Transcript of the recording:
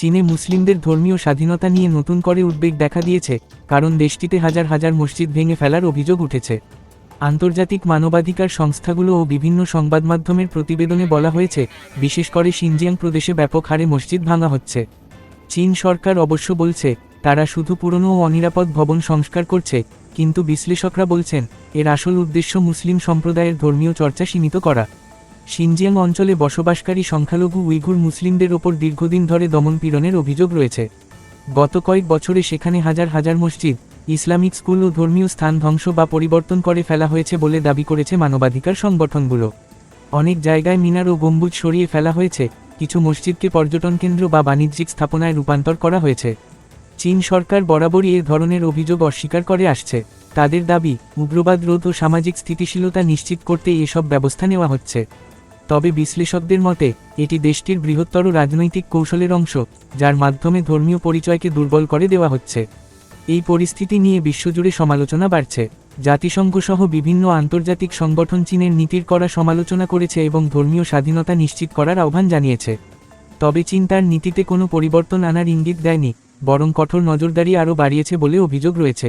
চীনে মুসলিমদের ধর্মীয় স্বাধীনতা নিয়ে নতুন করে উদ্বেগ দেখা দিয়েছে, কারণ দেশটিতে হাজার হাজার মসজিদ ভেঙে ফেলার অভিযোগ উঠেছে। আন্তর্জাতিক মানবাধিকার সংস্থাগুলো ও বিভিন্ন সংবাদমাধ্যমের প্রতিবেদনে বলা হয়েছে, বিশেষ করে সিনজিয়াং প্রদেশে ব্যাপক হারে মসজিদ ভাঙা হচ্ছে। চীন সরকার অবশ্য বলছে, তারা শুধু পুরনো ও অনিরাপদ ভবন সংস্কার করছে, কিন্তু বিশ্লেষকরা বলছেন, এর আসল উদ্দেশ্য মুসলিম সম্প্রদায়ের ধর্মীয় চর্চা সীমিত করা। সিনজিয়াং অঞ্চলে বসবাসকারী সংখ্যালঘু উইঘুর মুসলিমদের ওপর দীর্ঘদিন ধরে দমনপীড়নের অভিযোগ রয়েছে। গত কয়েক বছরে সেখানে হাজার হাজার মসজিদ, ইসলামিক স্কুল ও ধর্মীয় স্থান ধ্বংস বা পরিবর্তন করে ফেলা হয়েছে বলে দাবি করেছে মানবাধিকার সংগঠনগুলো। অনেক জায়গায় মিনার ও গম্বুজ সরিয়ে ফেলা হয়েছে। কিছু মসজিদকে পর্যটন কেন্দ্র বা বাণিজ্যিক স্থাপনায় রূপান্তর করা হয়েছে। চীন সরকার বরাবরই এ ধরনের অভিযোগ অস্বীকার করে আসছে। তাদের দাবি, উগ্রবাদ রোধ ও সামাজিক স্থিতিশীলতা নিশ্চিত করতে এসব ব্যবস্থা নেওয়া হচ্ছে। তবে বিশ্লেষকদের মতে, এটি দেশটির বৃহত্তর রাজনৈতিক কৌশলের অংশ, যার মাধ্যমে ধর্মীয় পরিচয়কে দুর্বল করে দেওয়া হচ্ছে। এই পরিস্থিতি নিয়ে বিশ্বজুড়ে সমালোচনা বাড়ছে। জাতিসংঘ সহ বিভিন্ন আন্তর্জাতিক সংগঠন চীনের নীতির করা সমালোচনা করেছে এবং ধর্মীয় স্বাধীনতা নিশ্চিত করার আহ্বান জানিয়েছে। তবে চীন তার নীতিতে কোনো পরিবর্তন আনার ইঙ্গিত দেয়নি, বরং কঠোর নজরদারি আরও বাড়িয়েছে বলে অভিযোগ রয়েছে।